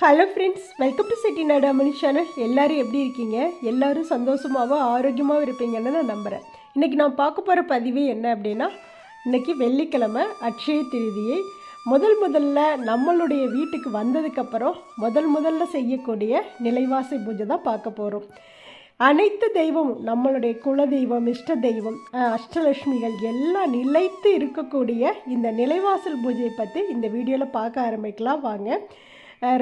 Hello friends welcome to city நாடா அமனி channel எப்படி இருக்கீங்க? எல்லோரும் சந்தோஷமாகவும் ஆரோக்கியமாகவும் இருப்பீங்கன்னு நான் நம்புகிறேன் இன்றைக்கி நான் பார்க்க போகிற பதிவு என்ன அப்படின்னா இன்றைக்கி வெள்ளிக்கிழமை அட்சய திருதியை முதல் முதல்ல நம்மளுடைய வீட்டுக்கு வந்ததுக்கப்புறம் முதல் முதல்ல செய்யக்கூடிய நிலைவாசி பூஜை தான் பார்க்க போகிறோம் அனைத்து தெய்வமும் நம்மளுடைய குல தெய்வம் இஷ்ட தெய்வம் அஷ்டலட்சுமிகள் எல்லாம் நிலைத்து இருக்கக்கூடிய இந்த நிலைவாசல் பூஜையை பற்றி இந்த வீடியோவில் பார்க்க ஆரம்பிக்கலாம். வாங்க.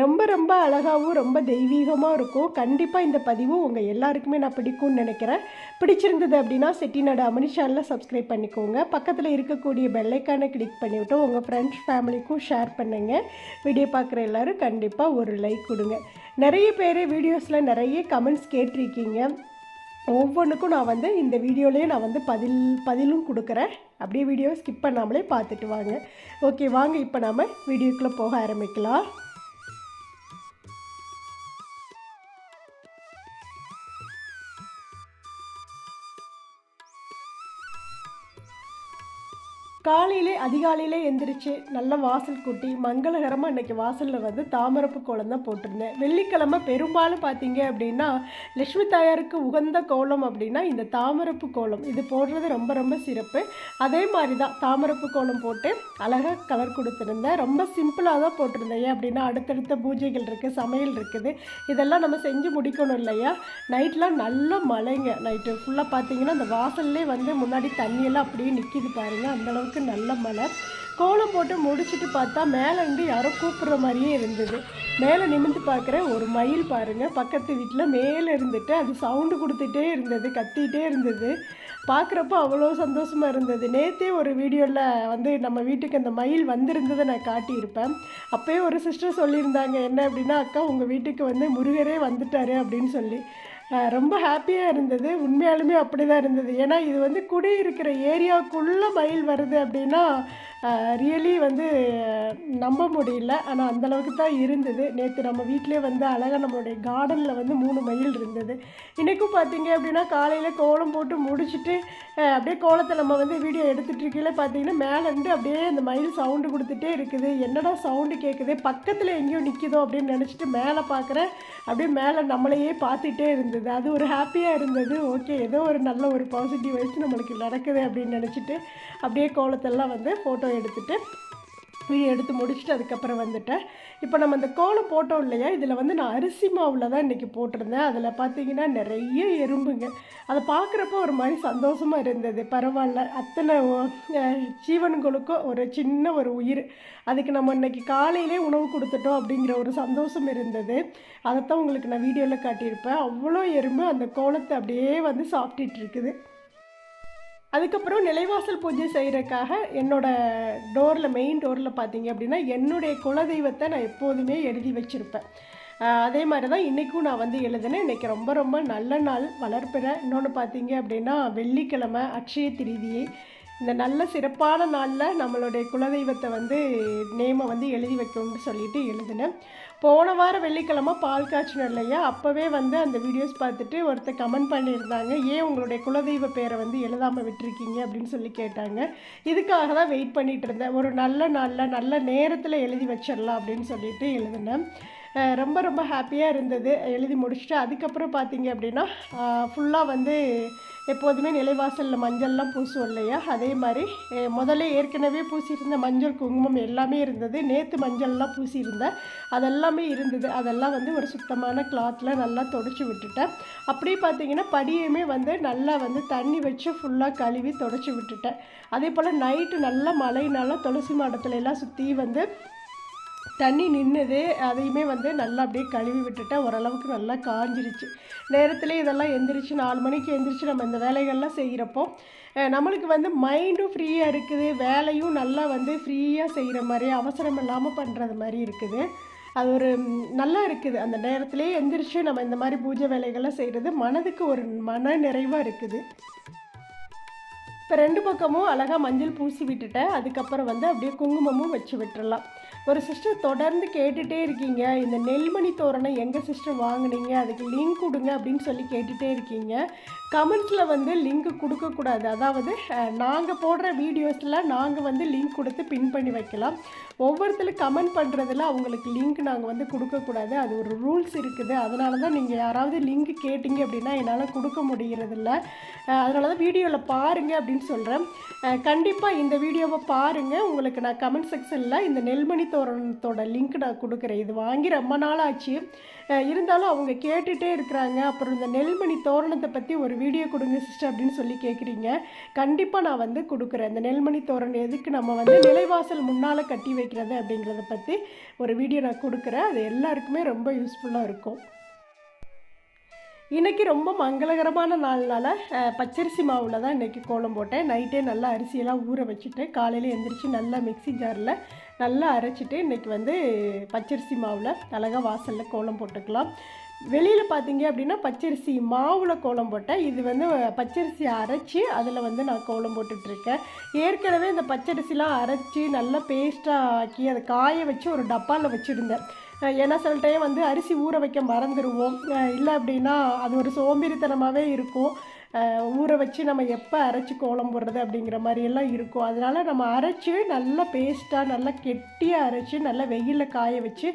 ரொம்ப ரொம்ப அழகாகவும் ரொம்ப தெய்வீகமாக இருக்கும். கண்டிப்பாக இந்த பதிவு உங்கள் எல்லாருக்குமே நான் பிடிக்கும்னு நினைக்கிறேன். பிடிச்சிருந்தது அப்படின்னா செட்டிநாடு அமனி சேனலில் சப்ஸ்கிரைப் பண்ணிக்கோங்க. பக்கத்தில் இருக்கக்கூடிய பெல்லைக்கானை கிளிக் பண்ணிவிட்டு உங்கள் ஃப்ரெண்ட்ஸ் ஃபேமிலிக்கும் ஷேர் பண்ணுங்கள் வீடியோ பார்க்குற எல்லாரும் கண்டிப்பாக ஒரு லைக் கொடுங்க. நிறைய பேர் வீடியோஸில் நிறைய கமெண்ட்ஸ் கேட்டிருக்கீங்க. ஒவ்வொன்றுக்கும் நான் வந்து இந்த வீடியோலேயே நான் வந்து பதில் பதிலும் கொடுக்குறேன். அப்படியே வீடியோ ஸ்கிப் பண்ணாமலே பார்த்துட்டு வாங்க. ஓகே வாங்க இப்போ நாம் வீடியோக்குள்ளே போக ஆரம்பிக்கலாம். காலையிலே அதிகாலையிலே எந்திரிச்சு நல்ல வாசல் கூட்டி மங்களகரமாக இன்றைக்கி வாசலில் வந்து தாமரப்பு கோலம் தான் போட்டிருந்தேன். வெள்ளிக்கிழமை பெரும்பாலும் பார்த்தீங்க அப்படின்னா லட்சுமி தாயாருக்கு உகந்த கோலம் அப்படின்னா இந்த தாமரப்பு கோலம். இது போடுறது ரொம்ப ரொம்ப சிறப்பு. அதே மாதிரி தான் தாமரப்பு கோலம் போட்டு அழகாக கலர் கொடுத்துருந்தேன். ரொம்ப சிம்பிளாக தான் போட்டிருந்தேன். ஏன் அப்படின்னா அடுத்தடுத்த பூஜைகள் இருக்குது சமையல் இருக்குது. இதெல்லாம் நம்ம செஞ்சு முடிக்கணும் இல்லையா? நைட்லாம் நல்ல மழைங்க. நைட்டு ஃபுல்லாக பார்த்தீங்கன்னா அந்த வாசல்லே வந்து முன்னாடி தண்ணியெல்லாம் அப்படியே நிற்கிது பாருங்கள் அந்த அளவுக்கு நல்ல மழை கோலம் போட்டு முடிச்சுட்டு பார்த்தா மேலே இருந்து யாரோ கூப்பிட்ற மாதிரியே இருந்தது. மேலே நிமிந்து பார்க்குறேன் ஒரு மயில் பாருங்கள் பக்கத்து வீட்டில் மேலே இருந்துட்டு அது சவுண்டு கொடுத்துட்டே இருந்தது கத்திகிட்டே இருந்தது. பார்க்குறப்ப அவ்வளோ சந்தோஷமாக இருந்தது. நேற்றே ஒரு வீடியோவில் வந்து நம்ம வீட்டுக்கு அந்த மயில் வந்திருந்ததை நான் காட்டியிருப்பேன். அப்போயே ஒரு சிஸ்டர் சொல்லியிருந்தாங்க என்ன அப்படின்னா அக்கா உங்கள் வீட்டுக்கு வந்து முருகரே வந்துட்டாரு அப்படின்னு சொல்லி. ரொம்ப ஹாப்பியாக இருந்தது. உண்மையாலுமே அப்படி தான் இருந்தது. ஏன்னா இது வந்து குடியிருக்கிற ஏரியாவுக்குள்ளே மயில் வருது அப்படின்னா ரியலி வந்து நம்ப முடியல. ஆனால் அந்தளவுக்கு தான் இருந்தது. நேற்று நம்ம வீட்டிலே வந்து அழகாக நம்மளுடைய கார்டனில் வந்து மூணு மயில் இருந்தது. இன்றைக்கும் பார்த்தீங்க அப்படின்னா காலையில் கோலம் போட்டு முடிச்சுட்டு அப்படியே கோலத்தை நம்ம வந்து வீடியோ எடுத்துகிட்டு பார்த்தீங்கன்னா மேலேருந்து அப்படியே அந்த மயில் சவுண்டு கொடுத்துட்டே இருக்குது. என்னடா சவுண்டு கேட்குது பக்கத்தில் எங்கேயோ நிற்கிதோ அப்படின்னு நினச்சிட்டு மேலே பார்க்குறேன் அப்படியே மேலே நம்மளையே பார்த்துட்டே இருந்தது. அது ஒரு ஹாப்பியாக இருந்தது. ஓகே ஏதோ ஒரு நல்ல ஒரு பாசிட்டிவ் வயசு நம்மளுக்கு நடக்குது அப்படின்னு நினச்சிட்டு அப்படியே கோலத்தெல்லாம் வந்து ஃபோட்டோ எடுத்துட்டு வீடியோ எடுத்து முடிச்சுட்டு அதுக்கப்புறம் வந்துட்டேன் இப்போ நம்ம இந்த கோலம் போட்டோம் இல்லையா? இதில் வந்து நான் அரிசி மாவில் தான் இன்றைக்கி போட்டிருந்தேன். அதில் பார்த்தீங்கன்னா நிறைய எறும்புங்க. அதை பார்க்குறப்ப ஒரு மாதிரி சந்தோஷமாக இருந்தது. பரவாயில்ல. அத்தனை ஜீவன்களுக்கும் ஒரு சின்ன ஒரு உயிர். அதுக்கு நம்ம இன்னைக்கு காலையிலே உணவு கொடுத்துட்டோம் அப்படிங்கிற ஒரு சந்தோஷம் இருந்தது. அதைத்தான் உங்களுக்கு நான் வீடியோவில் காட்டியிருப்பேன். அவ்வளோ எறும்பு அந்த கோலத்தை அப்படியே வந்து சாப்பிட்டுட்டு இருக்குது. அதுக்கப்புறம் நிலைவாசல் பூஜை செய்கிறதுக்காக என்னோட டோரில் மெயின் டோரில் பார்த்தீங்க அப்படின்னா என்னுடைய குலதெய்வத்தை நான் எப்போதுமே எழுதி வச்சுருப்பேன். அதே மாதிரி தான் இன்றைக்கும் நான் வந்து எழுதினேன். இன்றைக்கி ரொம்ப ரொம்ப நல்ல நாள் வளர்ப்பிற. இன்னொன்று பார்த்தீங்க அப்படின்னா வெள்ளிக்கிழமை அக்ஷய திருதியை இந்த நல்ல சிறப்பான நாளில் நம்மளுடைய குலதெய்வத்தை வந்து நேமை வந்து எழுதி வைக்கணும்னு சொல்லிட்டு எழுதினேன். போன வாரம் வெள்ளிக்கிழமை பால் காய்ச்சினோம் இல்லையா? அப்போவே வந்து அந்த வீடியோஸ் பார்த்துட்டு ஒருத்தர் கமெண்ட் பண்ணியிருந்தாங்க. ஏன் உங்களுடைய குலதெய்வ பேரை வந்து எழுதாமல் விட்டுருக்கீங்க அப்படின்னு சொல்லி கேட்டாங்க. இதுக்காக தான் வெயிட் பண்ணிகிட்டு இருந்தேன். ஒரு நல்ல நாளில் நல்ல நேரத்தில் எழுதி வச்சிடலாம் அப்படின்னு சொல்லிட்டு எழுதினேன். ரொம்ப ரொம்ப ஹாப்பியாக இருந்தது. எழுதி முடிச்சுட்டு அதுக்கப்புறம் பார்த்தீங்க அப்படின்னா ஃபுல்லாக வந்து எப்போதுமே நிலைவாசலில் மஞ்சள்லாம் பூசுவோம் இல்லையா? அதே மாதிரி முதல்ல ஏற்கனவே பூசியிருந்த மஞ்சள் குங்குமம் எல்லாமே இருந்தது. நேற்று மஞ்சள்லாம் பூசியிருந்தேன். அதெல்லாமே இருந்தது. அதெல்லாம் வந்து ஒரு சுத்தமான கிளாத்தில் நல்லா தொடச்சி விட்டுட்டேன். அப்படியே பார்த்தீங்கன்னா படியுமே வந்து நல்லா வந்து தண்ணி வச்சு ஃபுல்லாக கழுவி தொடச்சி விட்டுட்டேன். அதே போல் நைட்டு நல்லா மழைனால துளசி மாடத்துல எல்லாம் சுற்றி வந்து தண்ணி நின்றுது அதையுமே வந்து நல்லா அப்படியே கழுவி விட்டுட்டேன். ஓரளவுக்கு நல்லா காஞ்சிருச்சு. நேரத்தில் இதெல்லாம் எந்திரிச்சு நாலு மணிக்கு எந்திரிச்சு நம்ம இந்த வேலைகள்லாம் செய்கிறப்போ நம்மளுக்கு வந்து மைண்டும் ஃப்ரீயாக இருக்குது வேலையும் நல்லா வந்து ஃப்ரீயாக செய்கிற மாதிரி அவசரம் இல்லாமல் பண்ணுறது மாதிரி இருக்குது. அது ஒரு நல்லா இருக்குது. அந்த நேரத்திலே எந்திரிச்சு நம்ம இந்த மாதிரி பூஜை வேலைகள்லாம் செய்கிறது மனதுக்கு ஒரு மன நிறைவாக இருக்குது. இப்போ ரெண்டு பக்கமும் அழகாக மஞ்சள் பூசி விட்டுட்டேன். அதுக்கப்புறம் வந்து அப்படியே குங்குமமும் வச்சு விட்டுடலாம் ஒரு சிஸ்டர் தொடர்ந்து கேட்டுகிட்டே இருக்கீங்க. இந்த நெல்மணி தோரணை எங்கள் சிஸ்டர் வாங்குனீங்க? அதுக்கு லிங்க் கொடுங்க அப்படின்னு சொல்லி கேட்டுகிட்டே இருக்கீங்க. கமெண்ட்ஸில் வந்து லிங்க் கொடுக்கக்கூடாது அதாவது நாங்கள் போடுற வீடியோஸில் நாங்கள் வந்து லிங்க் கொடுத்து பின் பண்ணி வைக்கலாம். ஒவ்வொருத்தரும் கமெண்ட் பண்ணுறதுல அவங்களுக்கு லிங்க் நாங்கள் வந்து கொடுக்கக்கூடாது அது ஒரு ரூல்ஸ் இருக்குது. அதனால தான் நீங்கள் யாராவது லிங்க் கேட்டிங்க அப்படின்னா என்னால் கொடுக்க முடிகிறதில்ல அதனால தான் வீடியோவில் பாருங்கள் அப்படின்னு சொல்கிறேன் கண்டிப்பாக இந்த வீடியோவை பாருங்கள் உங்களுக்கு நான் கமெண்ட் செக்ஷனில் இந்த நெல்மணி தோரணத்தோட லிங்க் நான் கொடுக்குறேன். இது வாங்கி ரொம்ப நாள் ஆச்சு இருந்தாலும் அவங்க கேட்டுகிட்டே இருக்கிறாங்க. அப்புறம் இந்த நெல்மணி தோரணத்தை பற்றி ஒரு வீடியோ கொடுங்க சிஸ்டர் அப்படின்னு சொல்லி கேட்குறீங்க கண்டிப்பாக நான் வந்து கொடுக்குறேன். இந்த நெல்மணி தோரணம் எதுக்கு நம்ம வந்து நிலைவாசல் முன்னால் கட்டி வைக்கிறது அப்படிங்கிறத பற்றி ஒரு வீடியோ நான் கொடுக்குறேன். அது எல்லாருக்குமே ரொம்ப யூஸ்ஃபுல்லாக இருக்கும். இன்றைக்கி ரொம்ப மங்களகரமான நாள்னால பச்சரிசி மாவில் தான் இன்றைக்கி கோலம் போட்டேன். நைட்டே நல்லா அரிசியெல்லாம் ஊற வச்சுட்டு காலையில் எழுந்திரிச்சு நல்லா மிக்ஸி ஜாரில் நல்லா அரைச்சிட்டு இன்றைக்கி வந்து பச்சரிசி மாவில் அழகாக வாசலில் கோலம் போட்டுக்கலாம். வெளியில் பார்த்தீங்க அப்படின்னா பச்சரிசி மாவில் கோலம் போட்டேன். இது வந்து பச்சரிசி அரைச்சி அதில் வந்து நான் கோலம் போட்டுட்ருக்கேன். ஏற்கனவே இந்த பச்சரிசிலாம் அரைச்சி நல்லா பேஸ்ட்டாக ஆக்கி அதை காய வச்சு ஒரு டப்பாவில் வச்சுருந்தேன். ஏன்னா சில டைம் வந்து அரிசி ஊற வைக்க மறந்துடுவோம் இல்லை அப்படின்னா அது ஒரு சோம்பேறித்தனமாகவே இருக்கும். ஊற வச்சு நம்ம எப்போ அரைச்சி கோலம் போடுறது அப்படிங்கிற மாதிரி எல்லாம் இருக்கும். அதனால நம்ம அரைச்சி நல்லா பேஸ்ட்டாக நல்லா கெட்டியாக அரைச்சி நல்லா வெயிலில் காய வச்சு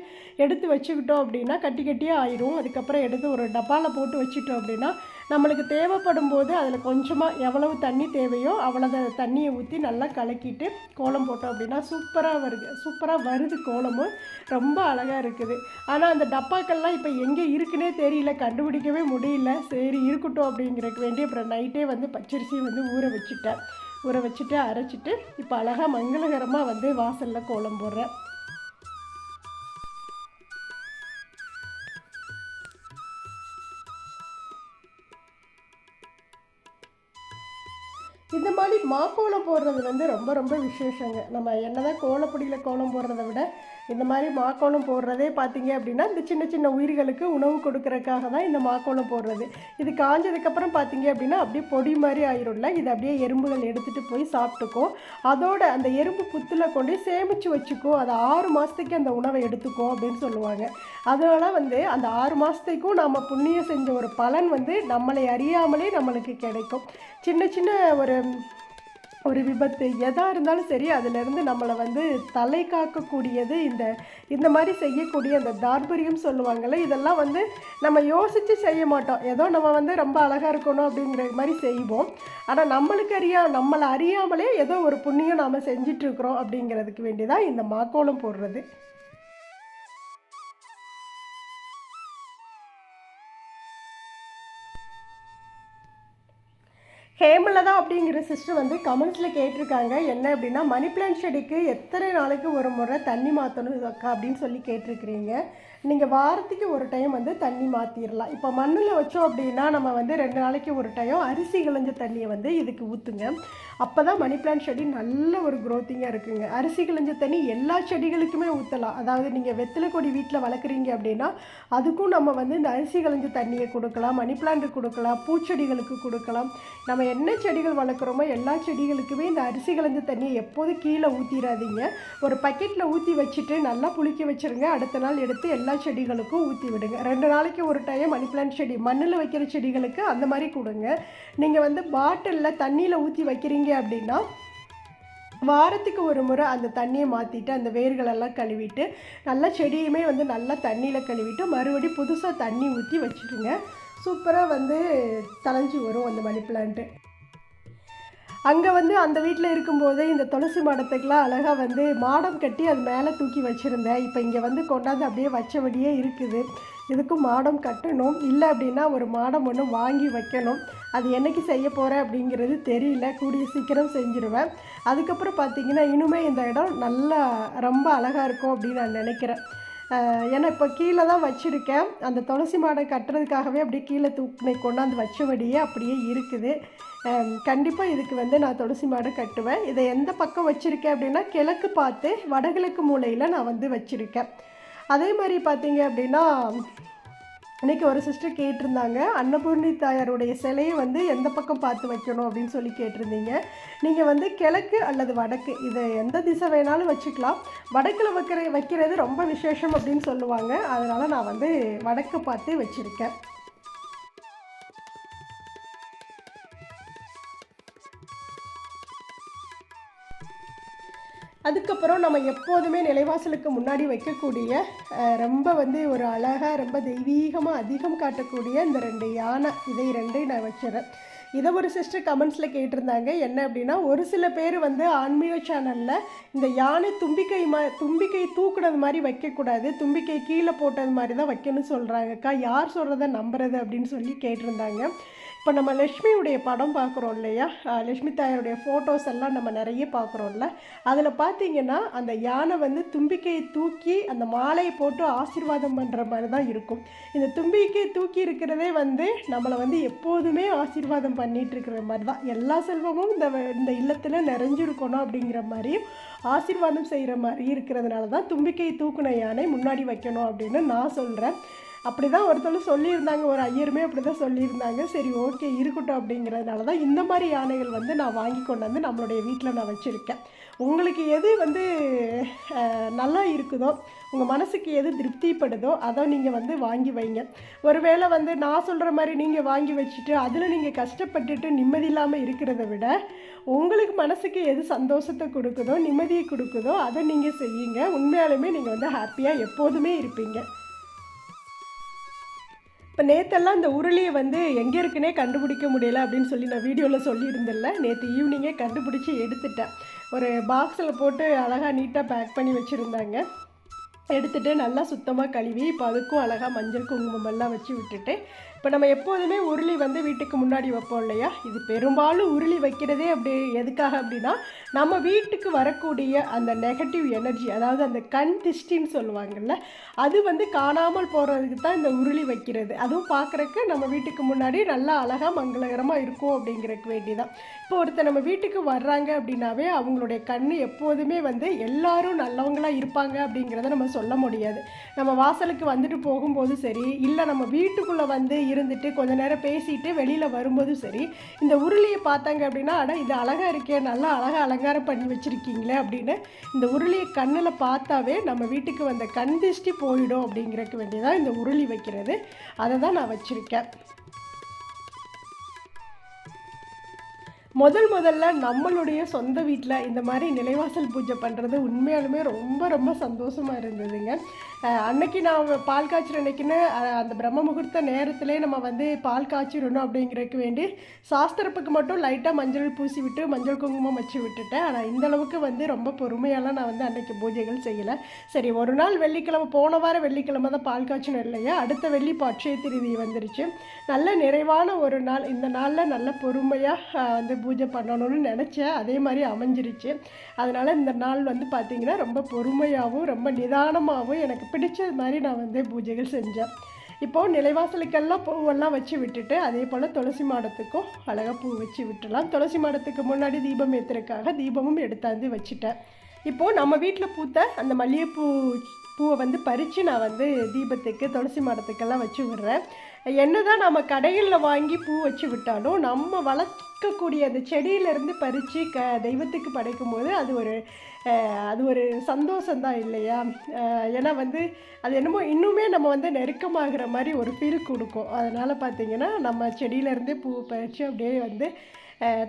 எடுத்து வச்சுக்கிட்டோம் அப்படின்னா கட்டி கட்டியாக ஆயிரும். அதுக்கப்புறம் எடுத்து ஒரு டப்பாவில் போட்டு வச்சுட்டோம் அப்படின்னா நம்மளுக்கு தேவைப்படும் போது அதில் கொஞ்சமாக எவ்வளவு தண்ணி தேவையோ அவ்வளோ தண்ணியை ஊற்றி நல்லா கலக்கிட்டு கோலம் போட்டோம் அப்படின்னா சூப்பராக வருது. சூப்பராக வருது கோலமும். ரொம்ப அழகாக இருக்குது. ஆனால் அந்த டப்பாக்கள்லாம் இப்போ எங்கே இருக்குன்னே தெரியல. கண்டுபிடிக்கவே முடியல. சரி இருக்கட்டும் அப்படிங்கிறதுக்கு வேண்டி அப்புறம் நைட்டே வந்து பச்சரிசி வந்து ஊற வச்சுட்டேன். ஊற வச்சுட்டு அரைச்சிட்டு இப்போ அழகாக மங்களகரமாக வந்து வாசலில் கோலம் போடுறேன். மாதிரி மாக்கோலம் போடுறது வந்து ரொம்ப ரொம்ப விசேஷங்க. நம்ம என்னதான் கோலப்பொடியில் கோலம் போடுறத விட இந்த மாதிரி மாக்கோலம் போடுறதே பார்த்தீங்க அப்படின்னா இந்த சின்ன சின்ன உயிர்களுக்கு உணவு கொடுக்கறதுக்காக தான் இந்த மாக்கோலம் போடுறது. இது காஞ்சதுக்கப்புறம் பார்த்தீங்க அப்படின்னா அப்படியே பொடி மாதிரி ஆயிரும்ல. இது அப்படியே எறும்புகள் எடுத்துகிட்டு போய் சாப்பிட்டுக்கும் அதோட அந்த எறும்பு புத்தில் கொண்டு சேமித்து வச்சுக்கோ. அது ஆறு மாதத்துக்கு அந்த உணவை எடுத்துக்கோ அப்படின்னு சொல்லுவாங்க. அதனால் வந்து அந்த ஆறு மாதத்துக்கும் நாம் புண்ணியம் செஞ்ச ஒரு பலன் வந்து நம்மளை அறியாமலே நம்மளுக்கு கிடைக்கும். சின்ன சின்ன ஒரு ஒரு விபத்து. எதாக இருந்தாலும் சரி அதிலிருந்து நம்மளை வந்து தலை காக்கக்கூடியது இந்த இந்த மாதிரி செய்யக்கூடிய அந்த தார்பரியம் சொல்லுவாங்கள்ல இதெல்லாம் வந்து நம்ம யோசித்து செய்ய மாட்டோம். ஏதோ நம்ம வந்து ரொம்ப அழகாக இருக்கணும் அப்படிங்கிற மாதிரி செய்வோம். ஆனால் நம்மளுக்கு அறியா நம்மளை அறியாமலே ஏதோ ஒரு புண்ணியம் நாம் செஞ்சிட்ருக்குறோம் அப்படிங்கிறதுக்கு வேண்டி தான் இந்த மாக்கோலம் போடுறது. ஹேமலதா அப்படிங்கிற சிஸ்டர் வந்து கமெண்ட்ஸில் கேட்டிருக்காங்க. என்ன அப்படின்னா மணி பிளான்ட் செடிக்கு எத்தனை நாளைக்கு ஒரு முறை தண்ணி மாற்றணும் அக்கா? அப்படின்னு சொல்லி கேட்டிருக்கிறீங்க. நீங்கள் வாரத்துக்கு ஒரு டைம் வந்து தண்ணி மாற்றிடலாம் இப்போ மண்ணில் வச்சோம் அப்படின்னா நம்ம வந்து ரெண்டு நாளைக்கு ஒரு டைம் அரிசி கிழஞ்ச தண்ணியை வந்து இதுக்கு ஊற்றுங்க அப்போ தான் மணி பிளான்ட் செடி நல்ல ஒரு க்ரோத்திங்காக இருக்குங்க. அரிசி கிழஞ்ச தண்ணி எல்லா செடிகளுக்குமே ஊற்றலாம் அதாவது நீங்கள் வெத்தலை கொடி வீட்டில் வளர்க்குறீங்க அப்படின்னா அதுக்கும் நம்ம வந்து இந்த அரிசி கிழஞ்ச தண்ணியை கொடுக்கலாம். மணி பிளான்ட் கொடுக்கலாம். பூச்செடிகளுக்கு கொடுக்கலாம். நம்ம என்ன செடிகள் வளர்க்குறோமோ எல்லா செடிகளுக்குமே இந்த அரிசி கிழஞ்ச தண்ணியை எப்போதும் கீழே ஊற்றிடாதீங்க ஒரு பக்கெட்டில் ஊற்றி வச்சுட்டு நல்லா புளிக்க வச்சுருங்க. அடுத்த நாள் எடுத்து எல்லா செடிகளுக்கும் ஊற்றி விடுங்க. ரெண்டு நாளைக்கு ஒரு டைம் மணி பிளான்ட் செடி மண்ணில் வைக்கிற செடிகளுக்கு அந்த மாதிரி கொடுங்க. நீங்கள் வந்து பாட்டிலில் தண்ணியில் ஊற்றி வைக்கிறீங்க அப்படின்னா வாரத்துக்கு ஒரு முறை அந்த தண்ணியை மாற்றிட்டு அந்த வேர்களெல்லாம் கழுவிட்டு நல்லா செடியுமே வந்து நல்லா தண்ணியில் கழுவிட்டு மறுபடியும் புதுசாக தண்ணி ஊற்றி வச்சுக்கோங்க சூப்பராக வந்து தளைஞ்சி வரும் அந்த மணி பிளான்ட்டு அங்கே வந்து அந்த வீட்டில் இருக்கும்போதே இந்த துளசி மாடத்துக்கெலாம் அழகாக வந்து மாடம் கட்டி அது மேலே தூக்கி வச்சுருந்தேன். இப்போ இங்கே வந்து கொண்டாந்து அப்படியே வச்சபடியே இருக்குது. இதுக்கும் மாடம் கட்டணும். இல்லை அப்படின்னா ஒரு மாடம் ஒன்று வாங்கி வைக்கணும். அது என்னைக்கு செய்ய போகிறேன் அப்படிங்கிறது தெரியல. கூடிய சீக்கிரம் செஞ்சுருவேன். அதுக்கப்புறம் பார்த்தீங்கன்னா இன்னுமே இந்த இடம் நல்லா ரொம்ப அழகாக இருக்கும் அப்படின்னு நான் நினைக்கிறேன். ஏன்னா இப்போ கீழே தான் வச்சுருக்கேன். அந்த துளசி மாடை கட்டுறதுக்காகவே அப்படியே கீழே தூக்கினை கொண்டாந்து வச்சபடியே அப்படியே இருக்குது. கண்டிப்பாக இதுக்கு வந்து நான் துளசி மாடை கட்டுவேன். இதை எந்த பக்கம் வச்சுருக்கேன் அப்படின்னா கிழக்கு பார்த்து வடகிழக்கு மூலையில் நான் வந்து வச்சுருக்கேன். அதே மாதிரி பார்த்தீங்க அப்படின்னா இன்னைக்கு ஒரு சிஸ்டர் கேட்டிருந்தாங்க அன்னபூர்ணி தாயாருடைய சிலையை வந்து எந்த பக்கம் பார்த்து வைக்கணும்? அப்படின்னு சொல்லி கேட்டிருந்தீங்க. நீங்கள் வந்து கிழக்கு அல்லது வடக்கு இதை எந்த திசை வேணாலும் வச்சுக்கலாம். வடக்கில் வைக்கிற வைக்கிறது ரொம்ப விசேஷம் அப்படின்னு சொல்லுவாங்க. அதனால் நான் வந்து வடக்கு பார்த்து வச்சுருக்கேன். அதுக்கப்புறம் நம்ம எப்போதுமே நிலைவாசலுக்கு முன்னாடி வைக்கக்கூடிய ரொம்ப வந்து ஒரு அழகாக ரொம்ப தெய்வீகமாக அதிகம் காட்டக்கூடிய இந்த ரெண்டு யானை. இதை ரெண்டையும் நான் வச்சுறேன் இதை ஒரு சிஸ்டர் கமெண்ட்ஸில் கேட்டிருந்தாங்க. என்ன அப்படின்னா ஒரு சில பேர் வந்து ஆன்மீக சேனலில் இந்த யானை தும்பிக்கை மா தும்பிக்கை தூக்குனது மாதிரி வைக்கக்கூடாது தும்பிக்கை கீழே போட்டது மாதிரி தான் வைக்கணும்னு சொல்கிறாங்கக்கா யார் சொல்கிறத நம்புறது அப்படின்னு சொல்லி கேட்டிருந்தாங்க. இப்போ நம்ம லக்ஷ்மியுடைய படம் பார்க்குறோம் இல்லையா? லக்ஷ்மி தாயாருடைய ஃபோட்டோஸ் எல்லாம் நம்ம நிறைய பார்க்குறோம்ல. அதில் பார்த்தீங்கன்னா அந்த யானை வந்து தும்பிக்கையை தூக்கி அந்த மாலையை போட்டு ஆசீர்வாதம் பண்ணுற மாதிரி தான் இருக்கும். இந்த தும்பிக்கையை தூக்கி இருக்கிறதே வந்து நம்மளை வந்து எப்போதுமே ஆசீர்வாதம் பண்ணிட்டு இருக்கிற மாதிரி தான். எல்லா செல்வமும் இந்த வ- இந்த இல்லத்தில் நிறைஞ்சிருக்கணும் அப்படிங்கிற மாதிரியும் ஆசீர்வாதம் செய்கிற மாதிரி இருக்கிறதுனால தான் தும்பிக்கையை தூக்குன யானை முன்னாடி வைக்கணும் அப்படின்னு நான் சொல்கிறேன் அப்படி தான் ஒருத்தர் சொல்லியிருந்தாங்க ஒரு ஐயருமே அப்படி தான் சொல்லியிருந்தாங்க. சரி ஓகே இருக்கட்டும் அப்படிங்கிறதுனால தான் இந்த மாதிரி யானைகள் வந்து நான் வாங்கி கொண்டு வந்து நம்மளுடைய வீட்டில் நான் வச்சுருக்கேன். உங்களுக்கு எது வந்து நல்லா இருக்குதோ உங்கள் மனசுக்கு எது திருப்திப்படுதோ அதை நீங்கள் வந்து வாங்கி வைங்க. ஒருவேளை வந்து நான் சொல்கிற மாதிரி நீங்கள் வாங்கி வச்சுட்டு அதில் நீங்கள் கஷ்டப்பட்டுட்டு நிம்மதி இல்லாமல் இருக்கிறத விட உங்களுக்கு மனசுக்கு எது சந்தோஷத்தை கொடுக்குதோ நிம்மதியை கொடுக்குதோ அதை நீங்கள் செய்யுங்க. உண்மையாலுமே நீங்கள் வந்து ஹாப்பியாக எப்போதுமே இருப்பீங்க. இப்போ நேத்தெல்லாம் இந்த உருளியை வந்து எங்கே இருக்குன்னே கண்டுபிடிக்க முடியல அப்படின்னு சொல்லி நான் வீடியோவில் சொல்லியிருந்தேன்ல. நேற்று ஈவினிங்கே கண்டுபிடிச்சி எடுத்துட்டேன். ஒரு பாக்ஸில் போட்டு அழகாக நீட்டாக பேக் பண்ணி வச்சுருந்தாங்க. எடுத்துகிட்டு நல்லா சுத்தமாக கழுவி இப்போ அதுக்கும் அழகாக மஞ்சள் குங்குமம் எல்லாம் வச்சு விட்டுட்டு இப்போ நம்ம எப்போதுமே உருளி வந்து வீட்டுக்கு முன்னாடி வைப்போம் இல்லையா? இது பெரும்பாலும் உருளி வைக்கிறதே அப்படி எதுக்காக அப்படின்னா நம்ம வீட்டுக்கு வரக்கூடிய அந்த நெகட்டிவ் எனர்ஜி அதாவது அந்த கண் திஷ்டின்னு சொல்லுவாங்கல்ல அது வந்து காணாமல் போகிறதுக்கு தான் இந்த உருளி வைக்கிறது. அதுவும் பார்க்குறக்கு நம்ம வீட்டுக்கு முன்னாடி நல்லா அழகாக மங்களகரமாக இருக்கும் அப்படிங்கிறதுக்கு வேண்டி தான் இப்போ ஒருத்தர் நம்ம வீட்டுக்கு வர்றாங்க அப்படின்னாவே அவங்களுடைய கண் எப்போதுமே வந்து எல்லாரும் நல்லவங்களாக இருப்பாங்க அப்படிங்கிறத நம்ம சொல்ல முடியாது. நம்ம வாசலுக்கு வந்துட்டு போகும்போது சரி இல்லை நம்ம வீட்டுக்குள்ளே வந்து இருந்துட்டு கொஞ்ச நேரம் பேசிட்டு வெளியில் வரும்போதும் சரி இந்த உருளியை பார்த்தாங்க அப்படின்னா அட இது அழகாக இருக்கே நல்லா அழகாக அலங்காரம் பண்ணி வச்சுருக்கீங்களே அப்படின்னு இந்த உருளியை கண்ணில் பார்த்தாவே நம்ம வீட்டுக்கு வந்த கண் திருஷ்டி போயிடும் அப்படிங்கிறக்கு வேண்டியதான் இந்த உருளி வைக்கிறது. அதை தான் நான் வச்சுருக்கேன். முதல் முதல்ல நம்மளுடைய சொந்த வீட்டில் இந்த மாதிரி நிலைவாசல் பூஜை பண்ணுறது உண்மையாலுமே ரொம்ப ரொம்ப சந்தோஷமாக இருந்ததுங்க. அன்னைக்கு நான் பால் காய்ச்சிற அன்னைக்குன்னு அந்த பிரம்ம முகூர்த்த நேரத்திலே நம்ம வந்து பால் காய்ச்சிடணும் அப்படிங்கிறதுக்கு வேண்டி சாஸ்திரப்புக்கு மட்டும் லைட்டாக மஞ்சள் பூசி விட்டு மஞ்சள் குங்குமம் வச்சு விட்டுட்டேன். ஆனால் இந்தளவுக்கு வந்து ரொம்ப பொறுமையாலாம் நான் வந்து அன்னைக்கு பூஜைகள் செய்யலை. சரி ஒரு நாள் வெள்ளிக்கிழமை போன வாரம் வெள்ளிக்கிழமை தான் பால் காய்ச்சணும் இல்லையா? அடுத்த வெள்ளி பட்சய திருதி வந்துருச்சு. நல்ல நிறைவான ஒரு நாள் இந்த நாளில் நல்ல பொறுமையாக வந்து பூஜை பண்ணணும்னு நினச்சேன். அதே மாதிரி அமைஞ்சிருச்சு. அதனால் இந்த நாள் வந்து பார்த்திங்கன்னா ரொம்ப பொறுமையாகவும் ரொம்ப நிதானமாகவும் எனக்கு பிடிச்சது மாதிரி நான் வந்து பூஜைகள் செஞ்சேன். இப்போது நிலைவாசலுக்கெல்லாம் பூவெல்லாம் வச்சு விட்டுட்டு அதே போல் துளசி மாடத்துக்கும் அழகாக பூ வச்சு விட்டுலாம் துளசி மாடத்துக்கு முன்னாடி தீபம் ஏற்றுறதுக்காக தீபமும் எடுத்தாந்து வச்சுட்டேன். இப்போது நம்ம வீட்டில் பூத்த அந்த மல்லிகைப்பூ பூவை வந்து பறித்து நான் வந்து தீபத்துக்கு துளசி மாடத்துக்கெல்லாம் வச்சு விடுறேன். என்னதான் நம்ம கடைகளில் வாங்கி பூ வச்சு விட்டாலும் நம்ம வளர்க்கக்கூடிய அந்த செடியிலேருந்து பறித்து க தெய்வத்துக்கு படைக்கும் போது அது ஒரு அது ஒரு சந்தோஷந்தான் இல்லையா? ஏன்னா வந்து அது என்னமோ இன்னுமே நம்ம வந்து நெருக்கமாகிற மாதிரி ஒரு ஃபீல் கொடுக்கும். அதனால் பார்த்தீங்கன்னா நம்ம செடியிலேருந்தே பூ பறித்து அப்படியே வந்து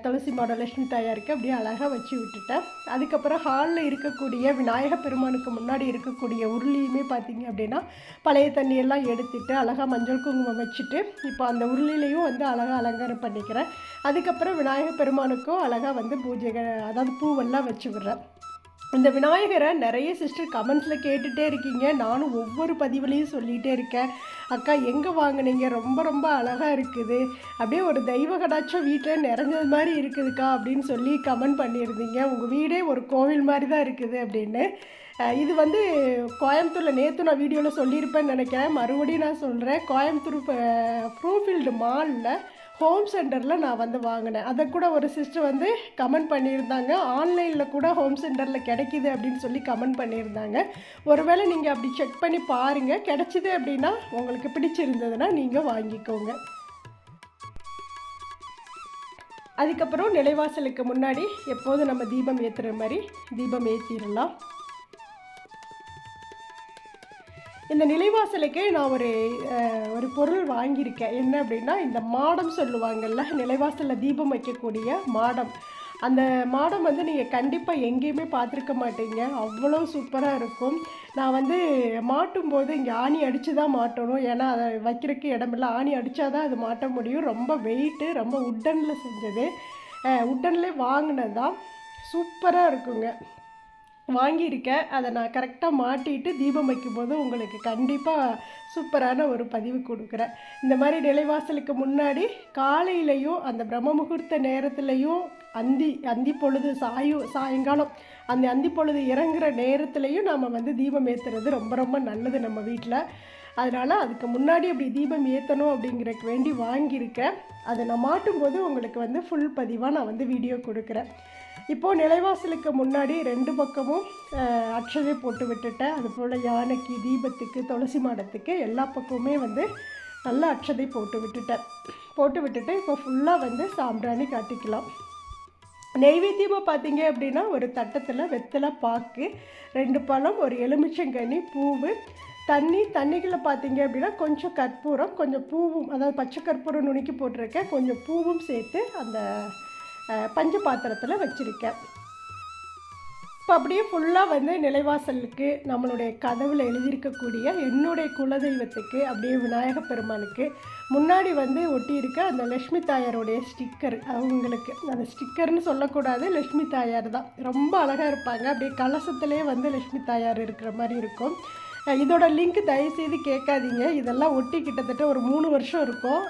துளசி மாடல் லட்சுமி தாயாருக்கு அப்படியே அழகாக வச்சு விட்டுட்டேன். அதுக்கப்புறம் ஹாலில் இருக்கக்கூடிய விநாயக பெருமானுக்கு முன்னாடி இருக்கக்கூடிய உருளியுமே பார்த்தீங்க அப்படின்னா பழைய தண்ணியெல்லாம் எடுத்துட்டு அழகாக மஞ்சள் குங்குமம் வச்சுட்டு இப்போ அந்த உருளிலையும் வந்து அழகாக அலங்காரம் பண்ணிக்கிறேன். அதுக்கப்புறம் விநாயக பெருமானுக்கும் அழகாக வந்து பூஜைகள் அதாவது பூவெல்லாம் வச்சு விடுறேன். இந்த விநாயகரை நிறைய சிஸ்டர் கமெண்ட்ஸில் கேட்டுகிட்டே இருக்கீங்க. நானும் ஒவ்வொரு பதிவுலையும் சொல்லிகிட்டே இருக்கேன். அக்கா எங்கே வாங்குனீங்க? ரொம்ப ரொம்ப அழகாக இருக்குது. அப்படியே ஒரு தெய்வ கடாட்சம் வீட்டில் நிறைஞ்சது மாதிரி இருக்குதுக்கா அப்படின்னு சொல்லி கமெண்ட் பண்ணியிருந்தீங்க. உங்கள் வீடே ஒரு கோவில் மாதிரி தான் இருக்குது அப்படின்னு. இது வந்து கோயம்புத்தூரில் நேற்று நான் வீடியோவில் சொல்லியிருப்பேன்னு நினைக்கிறேன். மறுபடியும் நான் சொல்கிறேன் கோயம்புத்தூர் ப்ரூஃபீல்டு மாலில் ஹோம் சென்டரில் நான் வந்து வாங்கினேன். அதை கூட ஒரு சிஸ்டர் வந்து கமெண்ட் பண்ணியிருந்தாங்க. ஆன்லைனில் கூட ஹோம் சென்டரில் கிடைக்கிது அப்படின்னு சொல்லி கமெண்ட் பண்ணியிருந்தாங்க. ஒருவேளை நீங்கள் அப்படி செக் பண்ணி பாருங்கள் கிடைச்சிது அப்படின்னா உங்களுக்கு பிடிச்சிருந்ததுன்னா நீங்கள் வாங்கிக்கோங்க. அதுக்கப்புறம் நிலைவாசலுக்கு முன்னாடி எப்போதும் நம்ம தீபம் ஏற்றுற மாதிரி தீபம் ஏற்றிடலாம் இந்த நிலைவாசலுக்கே நான் ஒரு ஒரு பொருள் வாங்கியிருக்கேன். என்ன அப்படின்னா இந்த மாடம் சொல்லுவாங்கல்ல நிலைவாசலில் தீபம் வைக்கக்கூடிய மாடம். அந்த மாடம் வந்து நீங்கள் கண்டிப்பாக எங்கேயுமே பார்த்துருக்க மாட்டீங்க. அவ்வளோ சூப்பராக இருக்கும். நான் வந்து மாட்டும் போது இங்கே ஆணி அடித்து தான் மாட்டணும். ஏன்னா அதை வைக்கிறதுக்கு இடமில்ல. ஆணி அடித்தா தான் அது மாட்ட முடியும். ரொம்ப வெயிட்டு ரொம்ப உட்டனில் செஞ்சது. உட்டன்லேயே வாங்கினது தான். சூப்பராக இருக்குங்க. வாங்கியிருக்கேன். அதை நான் கரெக்டாக மாட்டிட்டு தீபம் வைக்கும்போது உங்களுக்கு கண்டிப்பாக சூப்பரான ஒரு பதிவு கொடுக்குறேன். இந்த மாதிரி நிலைவாசலுக்கு முன்னாடி காலையிலையும் அந்த பிரம்ம முகூர்த்த நேரத்துலையும் அந்தி அந்தி பொழுது சாயு சாயங்காலம் அந்த அந்தி பொழுது இறங்குற நேரத்துலையும் நாம் வந்து தீபம் ஏற்றுறது ரொம்ப ரொம்ப நல்லது நம்ம வீட்டில் அதனால் அதுக்கு முன்னாடி அப்படி தீபம் ஏற்றணும் அப்படிங்கிறக்கு வேண்டி வாங்கியிருக்கேன். அதை நான் மாட்டும்போது உங்களுக்கு வந்து ஃபுல் பதிவாக நான் வந்து வீடியோ கொடுக்குறேன். இப்போது நிலைவாசலுக்கு முன்னாடி ரெண்டு பக்கமும் அக்ஷதை அட்சதை போட்டு விட்டுட்டேன். அதுபோல் யானைக்கு தீபத்துக்கு துளசி மாடத்துக்கு எல்லா பக்கமுமே வந்து நல்ல அட்சதை போட்டு விட்டுட்டேன். போட்டு விட்டுட்டு இப்போ ஃபுல்லாக வந்து சாம்பிராணி காட்டிக்கலாம். நெய்வேத்தியமாக பார்த்தீங்க அப்படின்னா ஒரு தட்டத்தில் வெத்தலை பாக்கு ரெண்டு பழம் ஒரு எலுமிச்சங்கனி பூவு தண்ணி. தண்ணிக்குள்ள பார்த்தீங்க அப்படின்னா கொஞ்சம் கற்பூரம் கொஞ்சம் பூவும் அதாவது பச்சை கற்பூரம் நுணுக்கி போட்டிருக்கேன். கொஞ்சம் பூவும் சேர்த்து அந்த பஞ்சு பாத்திரத்தில் வச்சுருக்கேன் இப்போ அப்படியே ஃபுல்லாக வந்து நிலைவாசலுக்கு நம்மளுடைய கதவில் எழுதியிருக்கக்கூடிய என்னுடைய குலதெய்வத்துக்கு அப்படியே விநாயக பெருமானுக்கு முன்னாடி வந்து ஒட்டியிருக்க அந்த லக்ஷ்மி தாயாருடைய ஸ்டிக்கர் அவங்களுக்கு. அந்த ஸ்டிக்கர்னு சொல்லக்கூடாது லக்ஷ்மி தாயார் தான். ரொம்ப அழகாக இருப்பாங்க. அப்படியே கலசத்துலேயே வந்து லக்ஷ்மி தாயார் இருக்கிற மாதிரி இருக்கும். இதோட லிங்க் தயவுசெய்து கேட்காதீங்க. இதெல்லாம் ஒட்டி கிட்டத்தட்ட ஒரு மூணு வருஷம் இருக்கும்.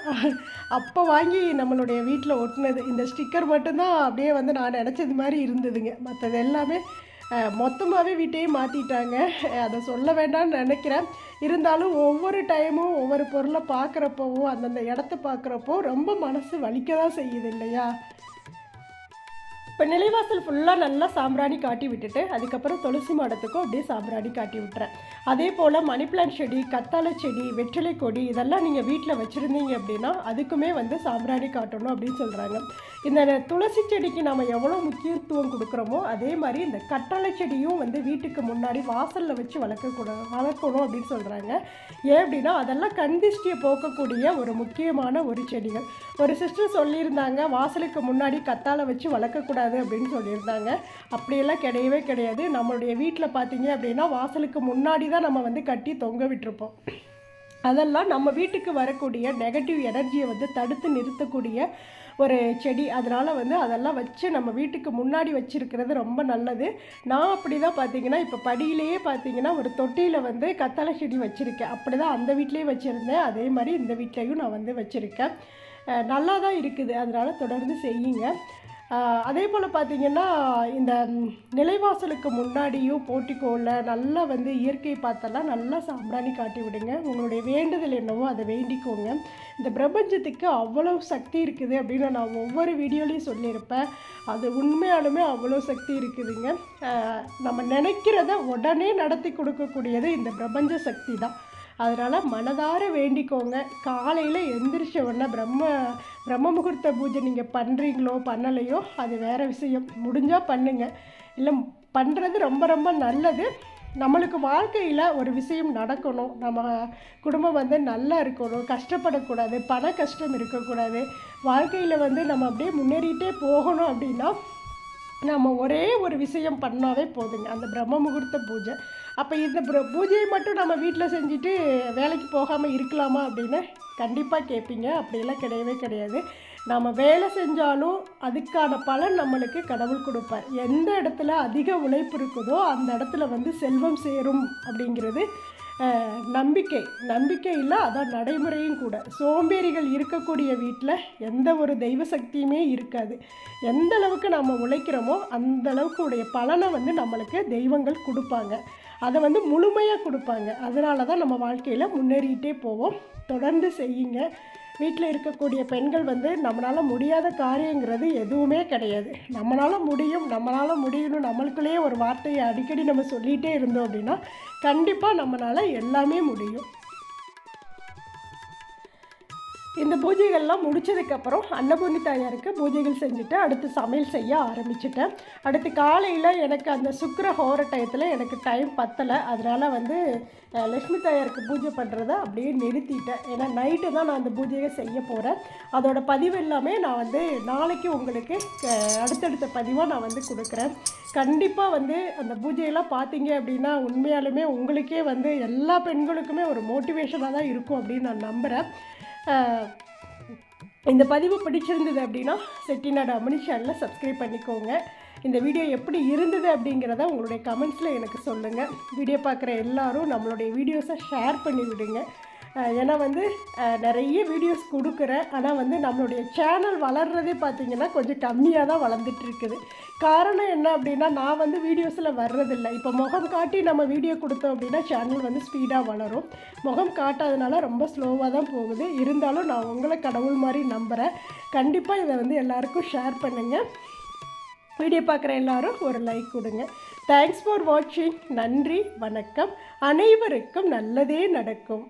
அப்போ வாங்கி நம்மளுடைய வீட்டில் ஒட்டினது. இந்த ஸ்டிக்கர் மட்டும்தான் அப்படியே வந்து நான் நினச்சது மாதிரி இருந்ததுங்க. மற்றது எல்லாமே மொத்தமாகவே வீட்டையே மாற்றிட்டாங்க அதை சொல்ல வேண்டாம்னு நினைக்கிறேன். இருந்தாலும் ஒவ்வொரு டைமும் ஒவ்வொரு பொருளை பார்க்குறப்போவும் அந்தந்த இடத்த பார்க்குறப்போ ரொம்ப மனசு வலிக்க தான் செய்யுது இல்லையா? இப்போ நிலைவாசல் ஃபுல்லாக நல்லா சாம்பிராணி காட்டி விட்டுட்டு அதுக்கப்புறம் துளசி மாடத்துக்கும் அப்படியே சாம்பிராணி காட்டி விட்டுறேன். அதே போல் மணி பிளான்ட் செடி கத்தாழை செடி வெற்றிலை கொடி இதெல்லாம் நீங்கள் வீட்டில் வச்சுருந்தீங்க அப்படின்னா அதுக்குமே வந்து சாம்பிராணி காட்டணும் அப்படின்னு சொல்கிறாங்க இந்த துளசி செடிக்கு நம்ம எவ்வளோ முக்கியத்துவம் கொடுக்குறோமோ அதே மாதிரி இந்த கத்தாழை செடியும் வந்து வீட்டுக்கு முன்னாடி வாசலில் வச்சு வளர்க்கக்கூடாது வளர்க்கணும் அப்படின்னு சொல்கிறாங்க ஏன் அப்படின்னா அதெல்லாம் கந்திஷ்டியை போக்கக்கூடிய ஒரு முக்கியமான ஒரு செடிகள். ஒரு சிஸ்டர் சொல்லியிருந்தாங்க வாசலுக்கு முன்னாடி கத்தாழை வச்சு வளர்க்கக்கூடாது அப்படின்னு சொல்லியிருந்தாங்க. அப்படியெல்லாம் கிடையவே கிடையாது. நம்மளுடைய வீட்டில் பார்த்தீங்க அப்படின்னா வாசலுக்கு முன்னாடி தான் நம்ம வந்து கட்டி தொங்க விட்டுருப்போம். அதெல்லாம் நம்ம வீட்டுக்கு வரக்கூடிய நெகட்டிவ் எனர்ஜியை வந்து தடுத்து நிறுத்தக்கூடிய ஒரு செடி. அதனால் வந்து அதெல்லாம் வச்சு நம்ம வீட்டுக்கு முன்னாடி வச்சுருக்கிறது ரொம்ப நல்லது. நான் அப்படி தான் பார்த்தீங்கன்னா இப்போ படியிலேயே பார்த்தீங்கன்னா ஒரு தொட்டியில் வந்து கத்தாழை செடி வச்சுருக்கேன். அப்படி தான் அந்த வீட்லேயே வச்சுருந்தேன். அதே மாதிரி இந்த வீட்லேயும் நான் வந்து வச்சுருக்கேன். நல்லா தான் இருக்குது. அதனால் தொடர்ந்து செய்யுங்க. அதே போல் பார்த்தீங்கன்னா இந்த நிலைவாசலுக்கு முன்னாடியும் போட்டிக்கோவில் நல்லா வந்து இயற்கை பார்த்தெல்லாம் நல்லா சாம்பிராணி காட்டி விடுங்க. உங்களுடைய வேண்டுதல் என்னவோ அதை வேண்டிக்கோங்க. இந்த பிரபஞ்சத்துக்கு அவ்வளோ சக்தி இருக்குது அப்படின்னு நான் ஒவ்வொரு வீடியோலையும் சொல்லியிருப்பேன். அது உண்மையாலுமே அவ்வளோ சக்தி இருக்குதுங்க. நம்ம நினைக்கிறத உடனே நடத்தி கொடுக்கக்கூடியது இந்த பிரபஞ்ச சக்தி தான். அதனால் மனதார வேண்டிக்கோங்க. காலையில் எந்திரிச்ச உடனே பிரம்ம பிரம்ம முகூர்த்த பூஜை நீங்கள் பண்ணுறீங்களோ பண்ணலையோ அது வேறு விஷயம். முடிஞ்சால் பண்ணுங்கள் இல்லை பண்ணுறது ரொம்ப ரொம்ப நல்லது. நம்மளுக்கு வாழ்க்கையில் ஒரு விஷயம் நடக்கணும். நம்ம குடும்பம் வந்து நல்லா இருக்கணும். கஷ்டப்படக்கூடாது. பண கஷ்டம் இருக்கக்கூடாது. வாழ்க்கையில் வந்து நம்ம அப்படியே முன்னேறிட்டே போகணும் அப்படின்னா நம்ம ஒரே ஒரு விஷயம் பண்ணாவே போதுங்க. அந்த பிரம்ம முகூர்த்த பூஜை. அப்போ இந்த பூஜையை மட்டும் நம்ம வீட்டில் செஞ்சுட்டு வேலைக்கு போகாமல் இருக்கலாமா அப்படின்னு கண்டிப்பாக கேட்பீங்க அப்படிலாம் கிடையவே கிடையாது. நம்ம வேலை செஞ்சாலும் அதுக்கான பலன் நம்மளுக்கு கடவுள் கொடுப்பார். எந்த இடத்துல அதிக உழைப்பு இருக்குதோ அந்த இடத்துல வந்து செல்வம் சேரும் அப்படிங்கிறது நம்பிக்கை. நம்பிக்கை இல்லை அதான் நடைமுறையும் கூட. சோம்பேறிகள் இருக்கக்கூடிய வீட்டில் எந்த ஒரு தெய்வ சக்தியுமே இருக்காது. எந்த அளவுக்கு நம்ம உழைக்கிறோமோ அந்த அளவுக்கு உடைய பலனை வந்து நம்மளுக்கு தெய்வங்கள் கொடுப்பாங்க. அதை வந்து முழுமையாக கொடுப்பாங்க. அதனால தான் நம்ம வாழ்க்கையில் முன்னேறிட்டே போவோம். தொடர்ந்து செய்யுங்க. வீட்டில் இருக்கக்கூடிய பெண்கள் வந்து நம்மளால் முடியாத காரியங்கிறது எதுவுமே கிடையாது. நம்மளால் முடியும் நம்மளால் முடியணும் நம்மளுக்குள்ளேயே ஒரு வார்த்தையை அடிக்கடி நம்ம சொல்லிகிட்டே இருந்தோம் அப்படின்னா கண்டிப்பாக நம்மளால் எல்லாமே முடியும். இந்த பூஜைகள்லாம் முடிச்சதுக்கப்புறம் அன்னபூர்ணி தாயாருக்கு பூஜைகள் செஞ்சுட்டு அடுத்து சமையல் செய்ய ஆரம்பிச்சிட்டேன். அடுத்து காலையில் எனக்கு அந்த சுக்கர ஹோர டயத்தில் எனக்கு டைம் பத்தலை. அதனால் வந்து லக்ஷ்மி தாயாருக்கு பூஜை பண்ணுறத அப்படியே நிறுத்திட்டேன். ஏன்னா நைட்டு தான் நான் அந்த பூஜையை செய்ய போகிறேன் அதோட பதிவு எல்லாமே நான் வந்து நாளைக்கு உங்களுக்கு அடுத்தடுத்த பதிவாக நான் வந்து கொடுக்குறேன். கண்டிப்பாக வந்து அந்த பூஜையெல்லாம் பார்த்தீங்க அப்படின்னா உண்மையாலுமே உங்களுக்கே வந்து எல்லா பெண்களுக்குமே ஒரு மோட்டிவேஷனாக தான் இருக்கும் அப்படின்னு நான் நம்புகிறேன் இந்த பதிவு பிடிச்சிருந்தது அப்படின்னா செட்டிநாடு அம்மனி சேனலை சப்ஸ்கிரைப் பண்ணிக்கோங்க. இந்த வீடியோ எப்படி இருந்தது அப்படிங்கிறத உங்களுடைய கமெண்ட்ஸில் எனக்கு சொல்லுங்கள் வீடியோ பார்க்குற எல்லாரும் நம்மளுடைய வீடியோஸை ஷேர் பண்ணி விடுங்க ஏன்னா வந்து நிறைய வீடியோஸ் கொடுக்குறேன். ஆனால் வந்து நம்மளுடைய சேனல் வளர்றதே பார்த்தீங்கன்னா கொஞ்சம் கம்மியாக தான் வளர்ந்துட்டுருக்குது. காரணம் என்ன அப்படின்னா நான் வந்து வீடியோஸில் வர்றதில்லை. இப்போ முகம் காட்டி நம்ம வீடியோ கொடுத்தோம் அப்படின்னா சேனல் வந்து ஸ்பீடாக வளரும். முகம் காட்டாதனால ரொம்ப ஸ்லோவாக தான் போகுது. இருந்தாலும் நான் உங்களை கடவுள் மாதிரி நம்புகிறேன் கண்டிப்பாக இதை வந்து எல்லாருக்கும் ஷேர் பண்ணுங்கள் வீடியோ பார்க்குற எல்லாரும் ஒரு லைக் கொடுங்க. தேங்க்ஸ் ஃபார் வாட்சிங் நன்றி வணக்கம். அனைவருக்கும் நல்லதே நடக்கும்.